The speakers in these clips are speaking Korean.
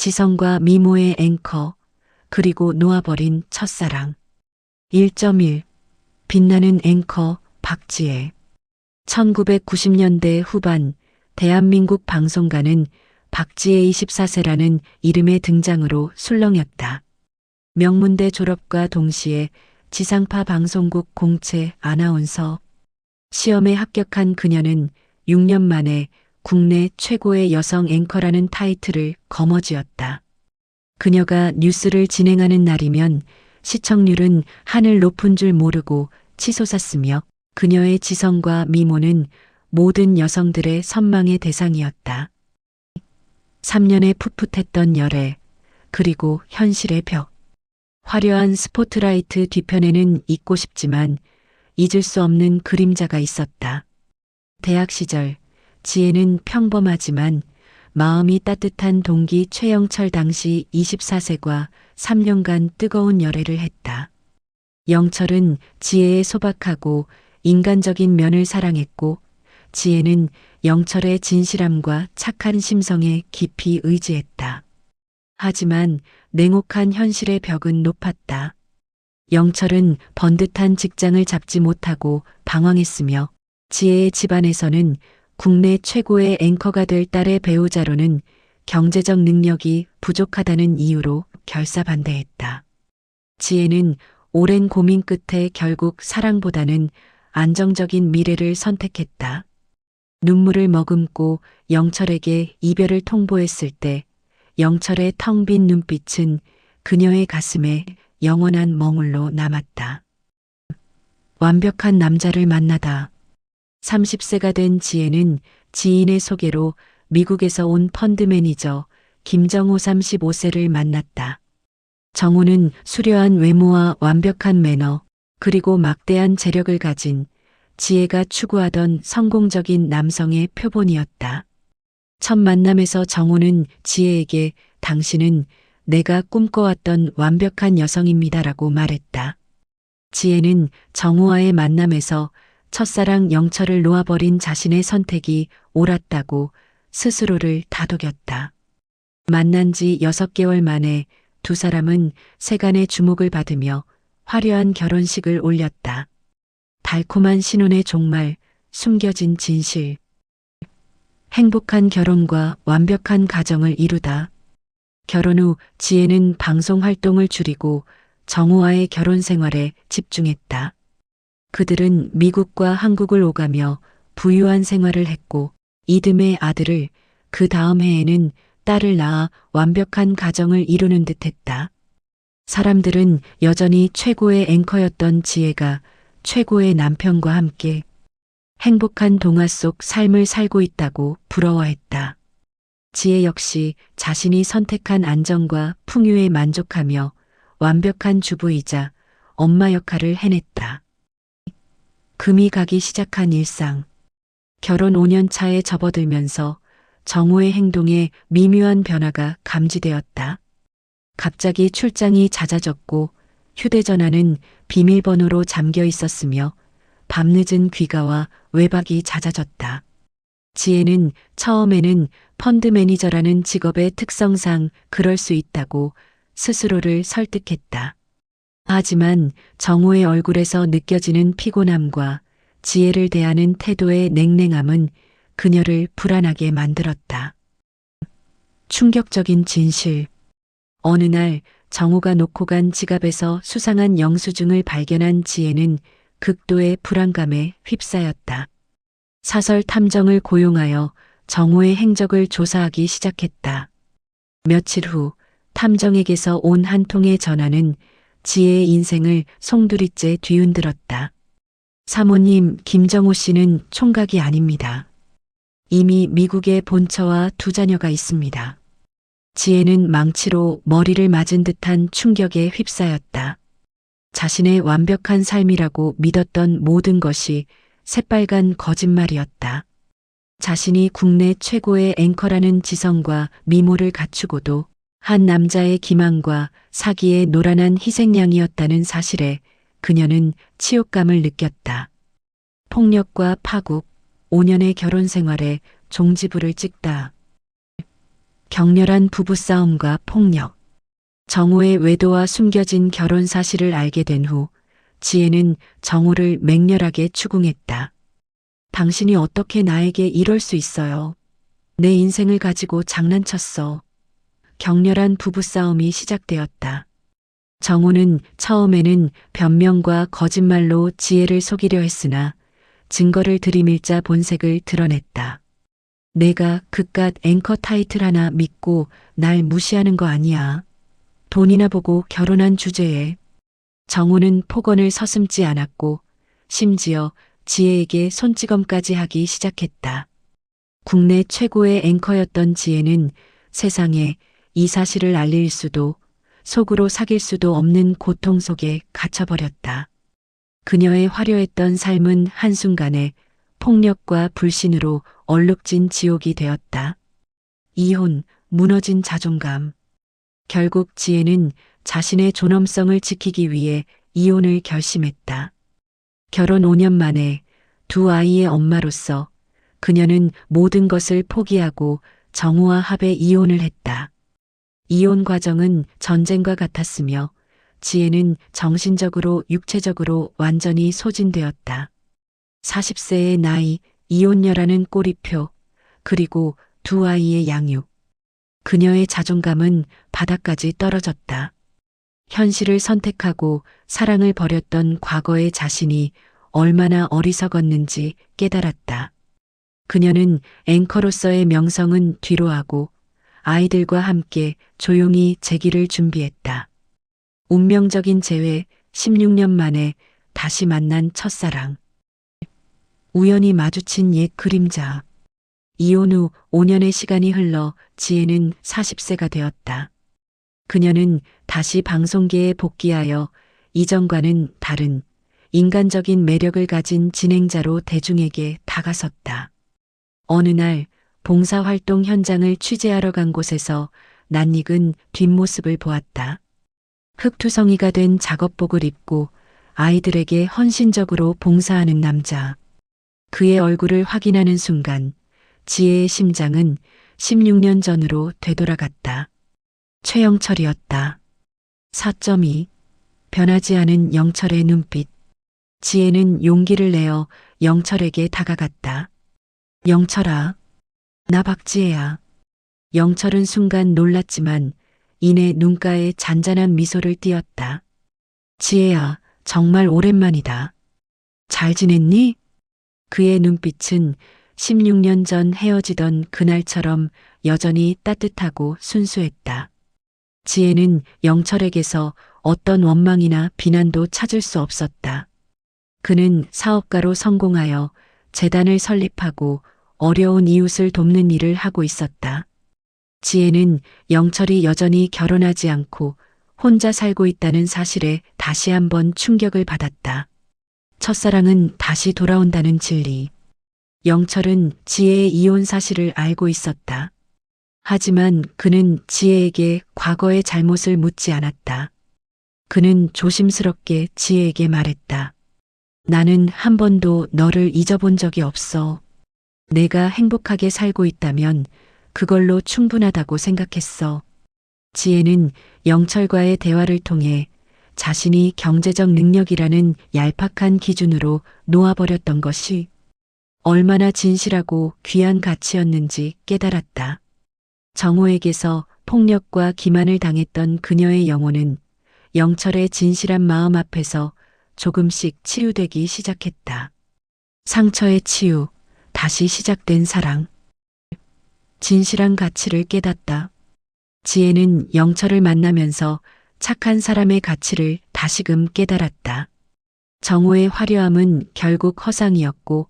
지성과 미모의 앵커, 그리고 놓아버린 첫사랑. 1.1 빛나는 앵커 박지혜 1990년대 후반 대한민국 방송가는 박지혜 24세라는 이름의 등장으로 술렁였다. 명문대 졸업과 동시에 지상파 방송국 공채 아나운서 시험에 합격한 그녀는 6년 만에 국내 최고의 여성 앵커라는 타이틀을 거머쥐었다. 그녀가 뉴스를 진행하는 날이면 시청률은 하늘 높은 줄 모르고 치솟았으며 그녀의 지성과 미모는 모든 여성들의 선망의 대상이었다. 3년의 풋풋했던 열애, 그리고 현실의 벽. 화려한 스포트라이트 뒤편에는 잊고 싶지만 잊을 수 없는 그림자가 있었다. 대학 시절 지혜는 평범하지만 마음이 따뜻한 동기 최영철 당시 24세과 3년간 뜨거운 열애를 했다. 영철은 지혜의 소박하고 인간적인 면을 사랑했고 지혜는 영철의 진실함과 착한 심성에 깊이 의지했다. 하지만 냉혹한 현실의 벽은 높았다. 영철은 번듯한 직장을 잡지 못하고 방황했으며 지혜의 집안에서는 국내 최고의 앵커가 될 딸의 배우자로는 경제적 능력이 부족하다는 이유로 결사 반대했다. 지혜는 오랜 고민 끝에 결국 사랑보다는 안정적인 미래를 선택했다. 눈물을 머금고 영철에게 이별을 통보했을 때 영철의 텅 빈 눈빛은 그녀의 가슴에 영원한 멍울로 남았다. 완벽한 남자를 만나다. 30세가 된 지혜는 지인의 소개로 미국에서 온 펀드 매니저 김정호 35세를 만났다. 정호는 수려한 외모와 완벽한 매너, 그리고 막대한 재력을 가진 지혜가 추구하던 성공적인 남성의 표본이었다. 첫 만남에서 정호는 지혜에게 당신은 내가 꿈꿔왔던 완벽한 여성입니다라고 말했다. 지혜는 정호와의 만남에서 첫사랑 영철을 놓아버린 자신의 선택이 옳았다고 스스로를 다독였다. 만난 지 6개월 만에 두 사람은 세간의 주목을 받으며 화려한 결혼식을 올렸다. 달콤한 신혼의 종말, 숨겨진 진실. 행복한 결혼과 완벽한 가정을 이루다. 결혼 후 지혜는 방송 활동을 줄이고 정우와의 결혼 생활에 집중했다. 그들은 미국과 한국을 오가며 부유한 생활을 했고 이듬해 아들을 그 다음 해에는 딸을 낳아 완벽한 가정을 이루는 듯 했다. 사람들은 여전히 최고의 앵커였던 지혜가 최고의 남편과 함께 행복한 동화 속 삶을 살고 있다고 부러워했다. 지혜 역시 자신이 선택한 안정과 풍요에 만족하며 완벽한 주부이자 엄마 역할을 해냈다. 금이 가기 시작한 일상. 결혼 5년 차에 접어들면서 정호의 행동에 미묘한 변화가 감지되었다. 갑자기 출장이 잦아졌고 휴대전화는 비밀번호로 잠겨 있었으며 밤늦은 귀가와 외박이 잦아졌다. 지혜는 처음에는 펀드 매니저라는 직업의 특성상 그럴 수 있다고 스스로를 설득했다. 하지만 정호의 얼굴에서 느껴지는 피곤함과 지혜를 대하는 태도의 냉랭함은 그녀를 불안하게 만들었다. 충격적인 진실. 어느 날 정호가 놓고 간 지갑에서 수상한 영수증을 발견한 지혜는 극도의 불안감에 휩싸였다. 사설 탐정을 고용하여 정호의 행적을 조사하기 시작했다. 며칠 후 탐정에게서 온 한 통의 전화는 지혜의 인생을 송두리째 뒤흔들었다. 사모님, 김정호 씨는 총각이 아닙니다. 이미 미국에 본처와 두 자녀가 있습니다. 지혜는 망치로 머리를 맞은 듯한 충격에 휩싸였다. 자신의 완벽한 삶이라고 믿었던 모든 것이 새빨간 거짓말이었다. 자신이 국내 최고의 앵커라는 지성과 미모를 갖추고도 한 남자의 기만과 사기에 노란한 희생양이었다는 사실에 그녀는 치욕감을 느꼈다. 폭력과 파국, 5년의 결혼 생활에 종지부를 찍다. 격렬한 부부싸움과 폭력. 정호의 외도와 숨겨진 결혼 사실을 알게 된 후 지혜는 정호를 맹렬하게 추궁했다. 당신이 어떻게 나에게 이럴 수 있어요? 내 인생을 가지고 장난쳤어. 격렬한 부부싸움이 시작되었다. 정호는 처음에는 변명과 거짓말로 지혜를 속이려 했으나 증거를 들이밀자 본색을 드러냈다. 내가 그깟 앵커 타이틀 하나 믿고 날 무시하는 거 아니야. 돈이나 보고 결혼한 주제에 정호는 폭언을 서슴지 않았고 심지어 지혜에게 손찌검까지 하기 시작했다. 국내 최고의 앵커였던 지혜는 세상에 이 사실을 알릴 수도 속으로 사귈 수도 없는 고통 속에 갇혀버렸다. 그녀의 화려했던 삶은 한순간에 폭력과 불신으로 얼룩진 지옥이 되었다. 이혼, 무너진 자존감. 결국 지혜는 자신의 존엄성을 지키기 위해 이혼을 결심했다. 결혼 5년 만에 두 아이의 엄마로서 그녀는 모든 것을 포기하고 정우와 합의 이혼을 했다. 이혼 과정은 전쟁과 같았으며 지혜는 정신적으로 육체적으로 완전히 소진되었다. 40세의 나이, 이혼녀라는 꼬리표, 그리고 두 아이의 양육. 그녀의 자존감은 바닥까지 떨어졌다. 현실을 선택하고 사랑을 버렸던 과거의 자신이 얼마나 어리석었는지 깨달았다. 그녀는 앵커로서의 명성은 뒤로하고 아이들과 함께 조용히 재기를 준비했다. 운명적인 재회 16년 만에 다시 만난 첫사랑. 우연히 마주친 옛 그림자. 이혼 후 5년의 시간이 흘러 지혜는 40세가 되었다. 그녀는 다시 방송계에 복귀하여 이전과는 다른 인간적인 매력을 가진 진행자로 대중에게 다가섰다. 어느 날 봉사활동 현장을 취재하러 간 곳에서 낯익은 뒷모습을 보았다. 흑투성이가 된 작업복을 입고 아이들에게 헌신적으로 봉사하는 남자. 그의 얼굴을 확인하는 순간 지혜의 심장은 16년 전으로 되돌아갔다. 최영철이었다. 4.2 변하지 않은 영철의 눈빛. 지혜는 용기를 내어 영철에게 다가갔다. 영철아, 나 박지혜야. 영철은 순간 놀랐지만 이내 눈가에 잔잔한 미소를 띄었다. 지혜야, 정말 오랜만이다. 잘 지냈니? 그의 눈빛은 16년 전 헤어지던 그날처럼 여전히 따뜻하고 순수했다. 지혜는 영철에게서 어떤 원망이나 비난도 찾을 수 없었다. 그는 사업가로 성공하여 재단을 설립하고 어려운 이웃을 돕는 일을 하고 있었다. 지혜는 영철이 여전히 결혼하지 않고 혼자 살고 있다는 사실에 다시 한번 충격을 받았다. 첫사랑은 다시 돌아온다는 진리. 영철은 지혜의 이혼 사실을 알고 있었다. 하지만 그는 지혜에게 과거의 잘못을 묻지 않았다. 그는 조심스럽게 지혜에게 말했다. 나는 한 번도 너를 잊어본 적이 없어. 내가 행복하게 살고 있다면 그걸로 충분하다고 생각했어. 지혜는 영철과의 대화를 통해 자신이 경제적 능력이라는 얄팍한 기준으로 놓아버렸던 것이 얼마나 진실하고 귀한 가치였는지 깨달았다. 정호에게서 폭력과 기만을 당했던 그녀의 영혼은 영철의 진실한 마음 앞에서 조금씩 치유되기 시작했다. 상처의 치유, 다시 시작된 사랑. 진실한 가치를 깨닫다. 지혜는 영철을 만나면서 착한 사람의 가치를 다시금 깨달았다. 정호의 화려함은 결국 허상이었고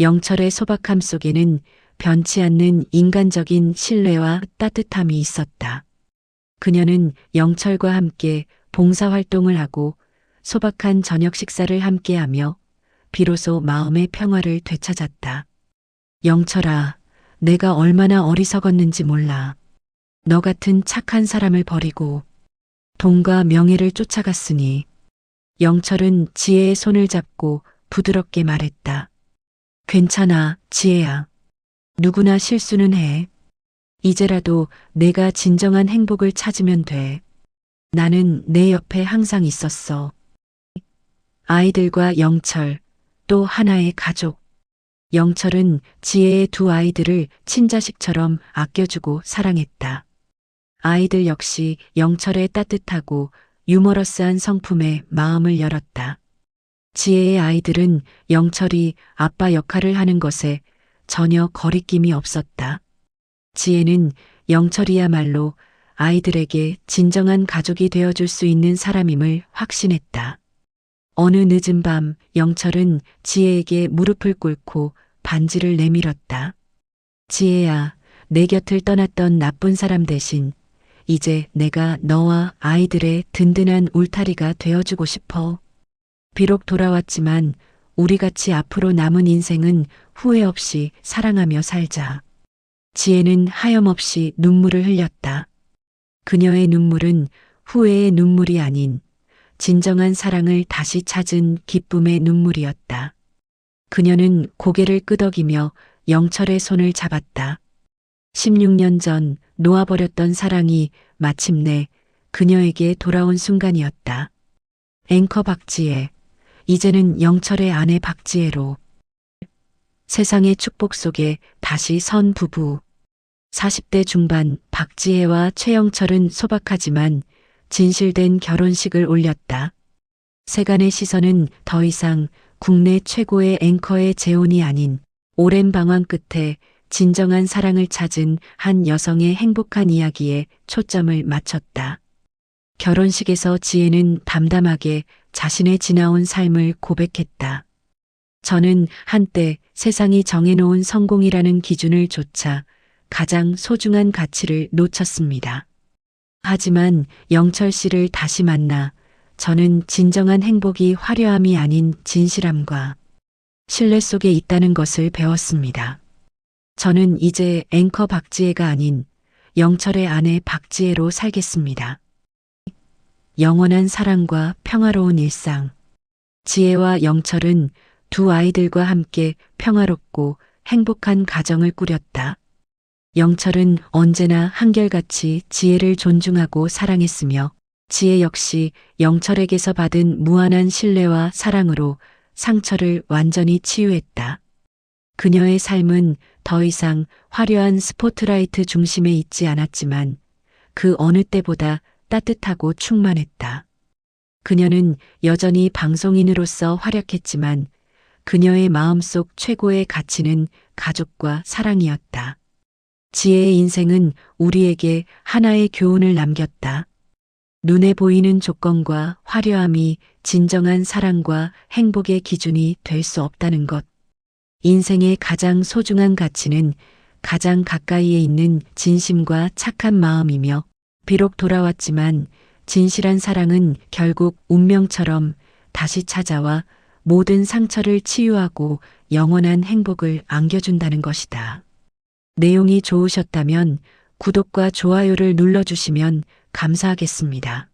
영철의 소박함 속에는 변치 않는 인간적인 신뢰와 따뜻함이 있었다. 그녀는 영철과 함께 봉사활동을 하고 소박한 저녁 식사를 함께하며 비로소 마음의 평화를 되찾았다. 영철아, 내가 얼마나 어리석었는지 몰라. 너 같은 착한 사람을 버리고 돈과 명예를 쫓아갔으니 영철은 지혜의 손을 잡고 부드럽게 말했다. 괜찮아, 지혜야. 누구나 실수는 해. 이제라도 내가 진정한 행복을 찾으면 돼. 나는 내 옆에 항상 있었어. 아이들과 영철, 또 하나의 가족. 영철은 지혜의 두 아이들을 친자식처럼 아껴주고 사랑했다. 아이들 역시 영철의 따뜻하고 유머러스한 성품에 마음을 열었다. 지혜의 아이들은 영철이 아빠 역할을 하는 것에 전혀 거리낌이 없었다. 지혜는 영철이야말로 아이들에게 진정한 가족이 되어줄 수 있는 사람임을 확신했다. 어느 늦은 밤 영철은 지혜에게 무릎을 꿇고 반지를 내밀었다. 지혜야, 내 곁을 떠났던 나쁜 사람 대신 이제 내가 너와 아이들의 든든한 울타리가 되어주고 싶어. 비록 돌아왔지만 우리 같이 앞으로 남은 인생은 후회 없이 사랑하며 살자. 지혜는 하염없이 눈물을 흘렸다. 그녀의 눈물은 후회의 눈물이 아닌 진정한 사랑을 다시 찾은 기쁨의 눈물이었다. 그녀는 고개를 끄덕이며 영철의 손을 잡았다. 16년 전 놓아버렸던 사랑이 마침내 그녀에게 돌아온 순간이었다. 앵커 박지혜, 이제는 영철의 아내 박지혜로 세상의 축복 속에 다시 선 부부. 40대 중반 박지혜와 최영철은 소박하지만 진실된 결혼식을 올렸다. 세간의 시선은 더 이상 국내 최고의 앵커의 재혼이 아닌 오랜 방황 끝에 진정한 사랑을 찾은 한 여성의 행복한 이야기에 초점을 맞췄다. 결혼식에서 지혜는 담담하게 자신의 지나온 삶을 고백했다. 저는 한때 세상이 정해놓은 성공이라는 기준을 조차 가장 소중한 가치를 놓쳤습니다. 하지만 영철 씨를 다시 만나 저는 진정한 행복이 화려함이 아닌 진실함과 신뢰 속에 있다는 것을 배웠습니다. 저는 이제 앵커 박지혜가 아닌 영철의 아내 박지혜로 살겠습니다. 영원한 사랑과 평화로운 일상. 지혜와 영철은 두 아이들과 함께 평화롭고 행복한 가정을 꾸렸다. 영철은 언제나 한결같이 지혜를 존중하고 사랑했으며 지혜 역시 영철에게서 받은 무한한 신뢰와 사랑으로 상처를 완전히 치유했다. 그녀의 삶은 더 이상 화려한 스포트라이트 중심에 있지 않았지만 그 어느 때보다 따뜻하고 충만했다. 그녀는 여전히 방송인으로서 활약했지만 그녀의 마음속 최고의 가치는 가족과 사랑이었다. 지혜의 인생은 우리에게 하나의 교훈을 남겼다. 눈에 보이는 조건과 화려함이 진정한 사랑과 행복의 기준이 될 수 없다는 것. 인생의 가장 소중한 가치는 가장 가까이에 있는 진심과 착한 마음이며 비록 돌아왔지만 진실한 사랑은 결국 운명처럼 다시 찾아와 모든 상처를 치유하고 영원한 행복을 안겨준다는 것이다. 내용이 좋으셨다면 구독과 좋아요를 눌러주시면 감사하겠습니다.